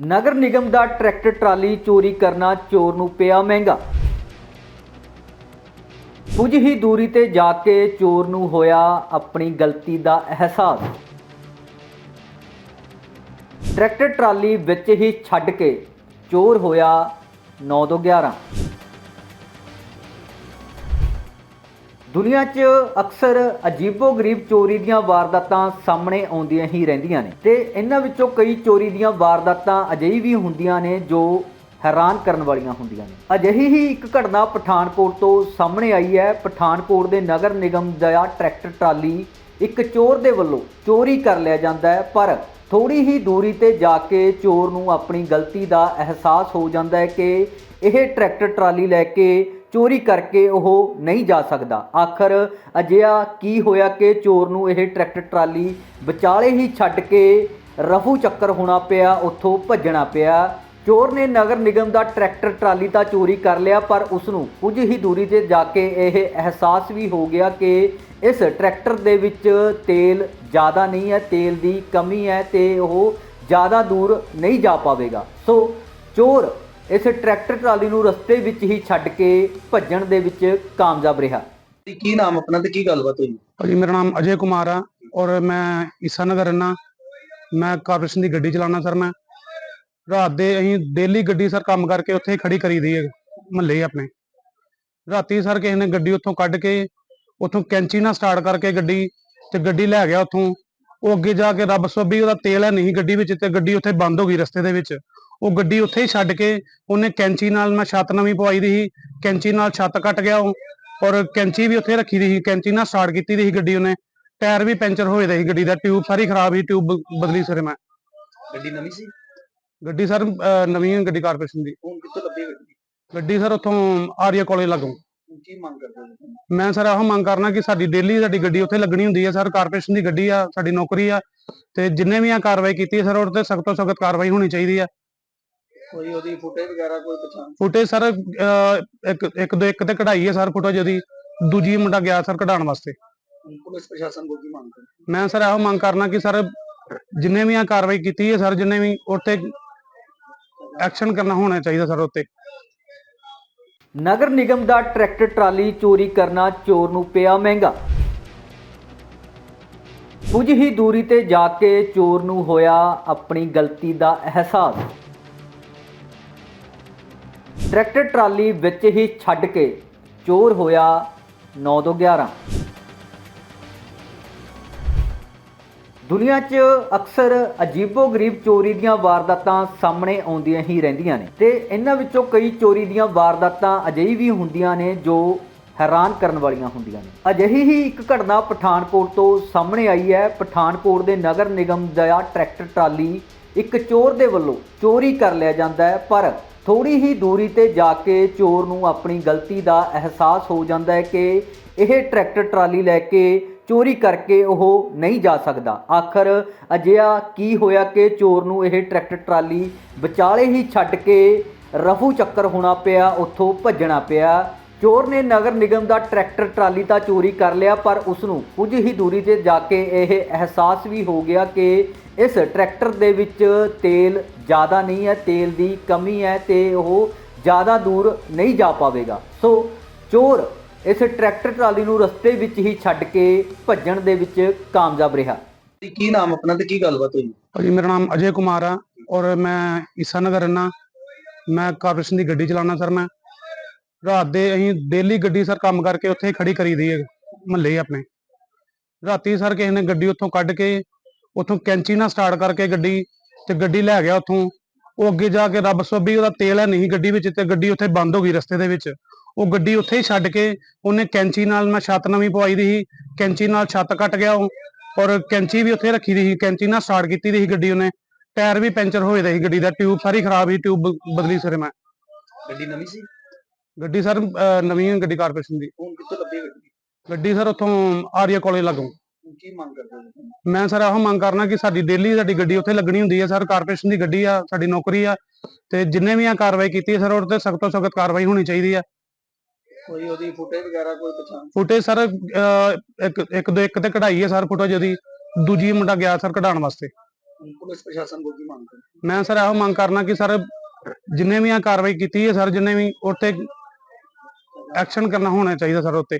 ਨਗਰ ਨਿਗਮ ਦਾ tractor trolley ਚੋਰੀ ਕਰਨਾ ਚੋਰ ਨੂੰ ਪਿਆ ਮਹਿੰਗਾ। ਕੁਝ ਹੀ ਦੂਰੀ ਤੇ ਜਾ ਕੇ ਚੋਰ ਨੂੰ ਹੋਇਆ ਆਪਣੀ ਗਲਤੀ ਦਾ ਅਹਿਸਾਸ। ਟਰੈਕਟਰ ਟਰਾਲੀ ਵਿੱਚ ਹੀ ਛੱਡ ਕੇ ਚੋਰ ਹੋਇਆ 9 ਤੋਂ 11 ਦੁਨੀਆ 'ਚ ਅਕਸਰ ਅਜੀਬੋ-ਗਰੀਬ ਚੋਰੀ ਦੀਆਂ ਵਾਰਦਾਤਾਂ ਸਾਹਮਣੇ ਆਉਂਦੀਆਂ ਹੀ ਰਹਿੰਦੀਆਂ ਨੇ ਤੇ ਇਹਨਾਂ ਵਿੱਚੋਂ ਕਈ ਚੋਰੀ ਦੀਆਂ ਵਾਰਦਾਤਾਂ ਅਜਿਹੀ ਵੀ ਹੁੰਦੀਆਂ ਨੇ ਜੋ ਹੈਰਾਨ ਕਰਨ ਵਾਲੀਆਂ ਹੁੰਦੀਆਂ ਨੇ। ਅਜਿਹੀ ਹੀ ਇੱਕ ਘਟਨਾ ਪਠਾਨਕੋਟ ਤੋਂ ਸਾਹਮਣੇ ਆਈ ਹੈ। ਪਠਾਨਕੋਟ ਦੇ ਨਗਰ ਨਿਗਮ ਦਾ ਟਰੈਕਟਰ ਟਰਾਲੀ ਇੱਕ ਚੋਰ ਦੇ ਵੱਲੋਂ ਚੋਰੀ ਕਰ ਲਿਆ ਜਾਂਦਾ ਹੈ, ਪਰ ਥੋੜੀ ਹੀ ਦੂਰੀ ਤੇ ਜਾ ਕੇ ਚੋਰ ਨੂੰ ਆਪਣੀ ਗਲਤੀ ਦਾ ਅਹਿਸਾਸ ਹੋ ਜਾਂਦਾ ਹੈ ਕਿ ਇਹ ਟਰੈਕਟਰ ਟਰਾਲੀ ਲੈ ਕੇ ਚੋਰੀ ਕਰਕੇ ਉਹ ਨਹੀਂ ਜਾ ਸਕਦਾ। ਆਖਰ ਅਜਿਹਾ ਕੀ ਹੋਇਆ ਕਿ ਚੋਰ ਨੂੰ ਇਹ ਟਰੈਕਟਰ ਟਰਾਲੀ ਵਿਚਾਲੇ ਹੀ ਛੱਡ ਕੇ ਰਫੂ ਚੱਕਰ ਹੋਣਾ ਪਿਆ, ਉੱਥੋਂ ਭੱਜਣਾ ਪਿਆ। ਚੋਰ ਨੇ ਨਗਰ ਨਿਗਮ ਦਾ ਟਰੈਕਟਰ ਟਰਾਲੀ ਤਾਂ ਚੋਰੀ ਕਰ ਲਿਆ, ਪਰ ਉਸ ਨੂੰ ਕੁਝ ਹੀ ਦੂਰੀ ਤੇ ਜਾ ਕੇ ਇਹ ਅਹਿਸਾਸ ਵੀ ਹੋ ਗਿਆ ਕਿ ਇਸ ਟਰੈਕਟਰ ਦੇ ਵਿੱਚ ਤੇਲ ਜ਼ਿਆਦਾ ਨਹੀਂ ਹੈ, ਤੇਲ ਦੀ ਕਮੀ ਹੈ ਤੇ ਉਹ ਜ਼ਿਆਦਾ ਦੂਰ ਨਹੀਂ ਜਾ ਪਾਵੇਗਾ। ਸੋ ਚੋਰ ਇਸ ਟਰੈਕਟਰ ਟਰਾਲੀ ਨੂੰ ਰਸਤੇ ਵਿੱਚ ਹੀ ਛੱਡ ਕੇ ਭੱਜਣ ਦੇ ਵਿੱਚ ਕਾਮਯਾਬ ਰਿਹਾ। ਕੀ ਨਾਮ ਆਪਣਾ ਤੇ ਕੀ ਗੱਲਬਾਤ ਹੋਈ? ਭਾਜੀ ਮੇਰਾ ਨਾਮ ਅਜੇ ਕੁਮਾਰ ਆ ਔਰ ਮੈਂ ਈਸਾ ਨਗਰ ਰਹਿਣਾ ਮੈਂ ਕਾਰਪੋਰੇਸ਼ਨ ਦੀ ਗੱਡੀ ਚਲਾਉਣਾ ਸਰ ਮੈਂ। ਰਾਤ ਦੇ ਅਸੀਂ ਡੇਲੀ ਗੱਡੀ ਸਰ ਕੰਮ ਕਰਕੇ ਉੱਥੇ ਖੜੀ ਕਰੀਦੀ ਹੈ ਮਹੱਲੇ ਆਪਣੇ। ਰਾਤੀ ਸਰ ਕਿਸੇ ਨੇ ਗੱਡੀ ਉੱਥੋਂ ਕੱਢ ਕੇ ਉੱਥੋਂ ਕੈਂਚੀ ਨਾਲ ਸਟਾਰਟ ਕਰਕੇ ਗੱਡੀ ਤੇ ਗੱਡੀ ਲੈ ਗਿਆ ਉੱਥੋਂ। ਉਹ ਅੱਗੇ ਜਾ ਕੇ ਰੱਬ ਸੋਭੀ ਉਹਦਾ ਤੇਲ ਹੈ ਨਹੀਂ ਗੱਡੀ ਵਿੱਚ ਤੇ ਗੱਡੀ ਉੱਥੇ ਬੰਦ ਹੋ ਗਈ ਰਸਤੇ ਦੇ ਵਿੱਚ। ਉਹ ਗੱਡੀ ਉੱਥੇ ਹੀ ਛੱਡ ਕੇ ਉਹਨੇ ਕੈਂਚੀ ਨਾਲ ਮੈਂ ਛੱਤ ਨਵੀਂ ਪਵਾਈ ਦੀ ਸੀ ਕੈਂਚੀ ਨਾਲ ਛੱਤ ਕੱਟ ਗਿਆ ਉਹ ਔਰ ਕੈਂਚੀ ਵੀ ਉੱਥੇ ਰੱਖੀ ਦੀ ਸੀ ਕੈਂਚੀ ਨਾਲ ਸਟਾਰਟ ਕੀਤੀ ਦੀ ਸੀ ਗੱਡੀ ਉਹਨੇ ਟਾਇਰ ਵੀ ਪੈਂਚਰ ਹੋਏ ਦਾ ਸੀ ਗੱਡੀ ਦਾ ਟਿਊਬ ਸਾਰੀ ਖਰਾਬ ਸੀ ਟਿਊਬ ਬਦਲੀ ਸਰੇ ਮੈਂ। ਗੱਡੀ ਨਵੀਂ ਸੀ? ਗੱਡੀ ਸਰ ਨਵੀਂ ਗੱਡੀ ਕਾਰਪੋਰੇਸ਼ਨ ਦੀ। ਹੁਣ ਕਿੱਥੋਂ ਲੱਭੀ ਗੱਡੀ? ਗੱਡੀ ਸਰ ਉੱਥੋਂ ਆਰੀਆ ਕਾਲਜ ਲੱਗੋਂ। ਕੀ ਮੰਗ ਕਰਦੇ ਹੋ? ਮੈਂ ਸਰ ਇਹੋ ਮੰਗ ਕਰਨਾ ਕਿ ਸਾਡੀ ਡੇਲੀ ਸਾਡੀ ਗੱਡੀ ਉੱਥੇ ਲੱਗਣੀ ਹੁੰਦੀ ਹੈ ਸਰ ਕਾਰਪੋਰੇਸ਼ਨ ਦੀ ਗੱਡੀ ਆ ਸਾਡੀ ਨੌਕਰੀ ਆ ਤੇ ਜਿੰਨੇ ਵੀ ਆ ਕਾਰਵਾਈ ਕੀਤੀ ਹੈ ਸਰ ਉਹਦੇ ਤੇ ਸਖਤ ਤੋਂ ਸਖਤ ਕਾਰਵਾਈ ਹੋਣੀ ਚਾਹੀਦੀ ਆ। ਕੋਈ ਉਹਦੀ ਫੁਟੇਜ ਵਗੈਰਾ ਕੋਈ ਪਛਾਣ ਫੁਟੇਜ ਸਰ ਇੱਕ ਇੱਕ ਦੋ ਇੱਕ ਤੇ ਕਢਾਈ ਹੈ ਸਰ ਫੁਟੇਜ ਉਹਦੀ। ਦੂਜੀ ਮੁੰਡਾ ਗਿਆ ਸਰ ਕਢਾਉਣ ਵਾਸਤੇ। ਪੁਲਿਸ ਪ੍ਰਸ਼ਾਸਨ ਕੋਲ ਕੀ ਮੰਗ ਕਰਦੇ? ਮੈਂ ਸਰ ਇਹੋ ਮੰਗ ਕਰਨਾ ਕਿ ਸਰ ਜਿੰਨੇ ਵੀ ਆ ਕਾਰਵਾਈ ਕੀਤੀ ਹੈ ਸਰ ਜਿੰਨੇ ਵੀ ਉੱਤੇ ਐਕਸ਼ਨ ਕਰਨਾ ਹੋਣਾ ਚਾਹੀਦਾ ਸਰ ਉੱਤੇ। ਨਗਰ ਨਿਗਮ ਦਾ ਟਰੈਕਟਰ ਟਰਾਲੀ ਚੋਰੀ ਕਰਨਾ ਚੋਰ ਨੂੰ ਪਿਆ ਮਹਿੰਗਾ। ਕੁਝ ਹੀ ਦੂਰੀ ਤੇ ਜਾ ਕੇ ਚੋਰ ਨੂੰ ਹੋਇਆ ਆਪਣੀ ਗਲਤੀ ਦਾ ਅਹਿਸਾਸ। ਟਰੈਕਟਰ ਟਰਾਲੀ ਵਿੱਚ ਹੀ ਛੱਡ ਕੇ ਚੋਰ ਹੋਇਆ 9 ਤੋਂ 11 ਦੁਨੀਆ 'ਚ ਅਕਸਰ ਅਜੀਬੋ-ਗਰੀਬ ਚੋਰੀ ਦੀਆਂ ਵਾਰਦਾਤਾਂ ਸਾਹਮਣੇ ਆਉਂਦੀਆਂ ਹੀ ਰਹਿੰਦੀਆਂ ਨੇ ਤੇ ਇਹਨਾਂ ਵਿੱਚੋਂ ਕਈ ਚੋਰੀ ਦੀਆਂ ਵਾਰਦਾਤਾਂ ਅਜਿਹੀ ਵੀ ਹੁੰਦੀਆਂ ਨੇ ਜੋ ਹੈਰਾਨ ਕਰਨ ਵਾਲੀਆਂ ਹੁੰਦੀਆਂ ਨੇ। ਅਜਿਹੀ ਹੀ ਇੱਕ ਘਟਨਾ ਪਠਾਨਕੋਟ ਤੋਂ ਸਾਹਮਣੇ ਆਈ ਹੈ। ਪਠਾਨਕੋਟ ਦੇ ਨਗਰ ਨਿਗਮ ਦਾ ਟਰੈਕਟਰ ਟਰਾਲੀ ਇੱਕ ਚੋਰ ਦੇ ਵੱਲੋਂ ਚੋਰੀ ਕਰ ਲਿਆ ਜਾਂਦਾ ਹੈ, ਪਰ ਥੋੜੀ ਹੀ ਦੂਰੀ ਤੇ ਜਾ ਕੇ ਚੋਰ ਨੂੰ ਆਪਣੀ ਗਲਤੀ ਦਾ ਅਹਿਸਾਸ ਹੋ ਜਾਂਦਾ ਹੈ ਕਿ ਇਹ ਟਰੈਕਟਰ ਟਰਾਲੀ ਲੈ ਕੇ ਚੋਰੀ ਕਰਕੇ ਉਹ ਨਹੀਂ ਜਾ ਸਕਦਾ। ਆਖਰ ਅਜਿਹਾ ਕੀ ਹੋਇਆ ਕਿ ਚੋਰ ਨੂੰ ਇਹ ਟਰੈਕਟਰ ਟਰਾਲੀ ਵਿਚਾਲੇ ਹੀ ਛੱਡ ਕੇ ਰਫੂ ਚੱਕਰ ਹੋਣਾ ਪਿਆ, ਉੱਥੋਂ ਭੱਜਣਾ ਪਿਆ। ਚੋਰ ਨੇ ਨਗਰ ਨਿਗਮ ਦਾ ਟਰੈਕਟਰ ਟਰਾਲੀ ਤਾਂ ਚੋਰੀ ਕਰ ਲਿਆ, ਪਰ ਉਸ ਨੂੰ ਕੁਝ ਹੀ ਦੂਰੀ ਤੇ ਜਾ ਕੇ ਇਹ ਅਹਿਸਾਸ ਵੀ ਹੋ ਗਿਆ ਕਿ ਇਸ ਟਰੈਕਟਰ ਦੇ ਵਿੱਚ ਤੇਲ ਜ਼ਿਆਦਾ ਨਹੀਂ ਹੈ ਤੇਲ ਦੀ ਕਮੀ ਹੈ ਤੇ ਉਹ ਜ਼ਿਆਦਾ ਦੂਰ ਨਹੀਂ ਜਾ ਪਾਵੇਗਾ। ਸੋ ਚੋਰ ਇਸ ਟਰੈਕਟਰ ਟਰਾਲੀ ਨੂੰ ਰਸਤੇ ਵਿੱਚ ਹੀ ਛੱਡ ਕੇ ਭੱਜਣ ਦੇ ਵਿੱਚ ਕਾਮਯਾਬ ਰਿਹਾ। ਕੀ ਨਾਮ ਆਪਣਾ ਤੇ ਕੀ ਗੱਲਬਾਤ ਹੋਈ? ਭਾਜੀ ਮੇਰਾ ਨਾਮ ਅਜੇ ਕੁਮਾਰ ਆ ਔਰ ਮੈਂ ਈਸਾ ਨਗਰ ਰਹਿਣਾ ਮੈਂ ਕਾਰਪੋਰੇਸ਼ਨ ਦੀ ਗੱਡੀ ਚਲਾਉਣਾ ਸਰ ਮੈਂ। ਰਾਤ ਦੇ ਅਸੀਂ ਡੇਲੀ ਗੱਡੀ ਸਰ ਕੰਮ ਕਰਕੇ ਉੱਥੇ ਖੜੀ ਕਰੀਦੀ ਹੈ ਮਹੱਲੇ ਆਪਣੇ। ਰਾਤੀ ਸਰ ਕਿਸੇ ਨੇ ਗੱਡੀ ਉੱਥੋਂ ਕੱਢ ਕੇ ਉੱਥੋਂ ਕੈਂਚੀ ਨਾਲ ਸਟਾਰਟ ਕਰਕੇ ਗੱਡੀ ਤੇ ਗੱਡੀ ਲੈ ਗਿਆ ਉੱਥੋਂ। ਉਹ ਅੱਗੇ ਜਾ ਕੇ ਰੱਬ ਸੋਭੀ ਉਹਦਾ ਤੇਲ ਹੈ ਨਹੀਂ ਗੱਡੀ ਵਿੱਚ ਤੇ ਗੱਡੀ ਉੱਥੇ ਬੰਦ ਹੋ ਗਈ ਰਸਤੇ ਦੇ ਵਿੱਚ। ਉਹ ਗੱਡੀ ਉੱਥੇ ਹੀ ਛੱਡ ਕੇ ਉਹਨੇ ਕੈਂਚੀ ਨਾਲ ਮੈਂ ਛੱਤ ਨਵੀਂ ਪਵਾਈ ਦੀ ਸੀ। ਕੈਂਚੀ ਨਾਲ ਛੱਤ ਕੱਟ ਗਿਆ ਉਹ ਔਰ ਕੈਂਚੀ ਵੀ ਉੱਥੇ ਰੱਖੀ ਦੀ ਸੀ। ਕੈਂਚੀ ਨਾਲ ਸਟਾਰਟ ਕੀਤੀ ਦੀ ਸੀ ਗੱਡੀ ਉਹਨੇ। ਟਾਇਰ ਵੀ ਪੈਂਚਰ ਹੋਏ ਦਾ ਸੀ ਗੱਡੀ ਦਾ। ਟਿਊਬ ਸਾਰੀ ਖਰਾਬ ਸੀ ਟਿਊਬ ਬਦਲੀ ਸਰੇ ਮੈਂ। ਗੱਡੀ ਨਵੀਂ ਸੀ? ਗੱਡੀ ਸਰ ਨਵੀਂ ਗੱਡੀ ਕਾਰਪੋਰੇਸ਼ਨ ਦੀ। ਹੁਣ ਕਿੱਥੋਂ ਲੱਭੀ ਗੱਡੀ? ਗੱਡੀ ਸਰ ਉੱਥੋਂ ਆਰੀਆ ਕਾਲਜ ਲੱਗੋਂ। ਕੀ ਮੰਗ ਕਰਦੇ ਹੋ ਤੁਸੀਂ? ਮੈਂ ਸਰ ਇਹੋ ਮੰਗ ਕਰਨਾ ਕਿ ਸਾਡੀ ਡੇਲੀ ਸਾਡੀ ਗੱਡੀ ਉੱਥੇ ਲੱਗਣੀ ਹੁੰਦੀ ਹੈ ਸਰ ਕਾਰਪੋਰੇਸ਼ਨ ਦੀ ਗੱਡੀ ਆ ਸਾਡੀ ਨੌਕਰੀ ਆ ਤੇ ਜਿੰਨੇ ਵੀ ਆ ਕਾਰਵਾਈ ਕੀਤੀ ਹੈ ਸਰ ਉਹਦੇ ਤੇ ਸਖਤ ਤੋਂ ਸਖਤ ਕਾਰਵਾਈ ਹੋਣੀ ਚਾਹੀਦੀ ਆ। ਕੋਈ ਉਹਦੀ ਫੁਟੇਜ ਵਗੈਰਾ ਕੋਈ ਪਛਾਣ ਫੁਟੇਜ ਸਰ ਇੱਕ ਇੱਕ ਦੋ ਇੱਕ ਤੇ ਕਢਾਈ ਹੈ ਸਰ ਫੁਟੇਜ ਉਹਦੀ ਦੂਜੀ ਮੁੰਡਾ ਗਿਆ ਸਰ ਕਢਾਉਣ ਵਾਸਤੇ। ਹੁਣ ਪੁਲਿਸ ਪ੍ਰਸ਼ਾਸਨ ਕੋਲ ਕੀ ਮੰਗ ਕਰਦੇ ਮੈਂ ਸਰ ਇਹੋ ਮੰਗ ਕਰਨਾ ਕਿ ਸਰ ਜਿੰਨੇ ਵੀ ਆ ਕਾਰਵਾਈ ਕੀਤੀ ਹੈ ਸਰ ਜਿੰਨੇ ਵੀ ਉੱਤੇ ਐਕਸ਼ਨ ਕਰਨਾ ਹੋਣਾ ਚਾਹੀਦਾ ਸਰ ਉੱਤੇ।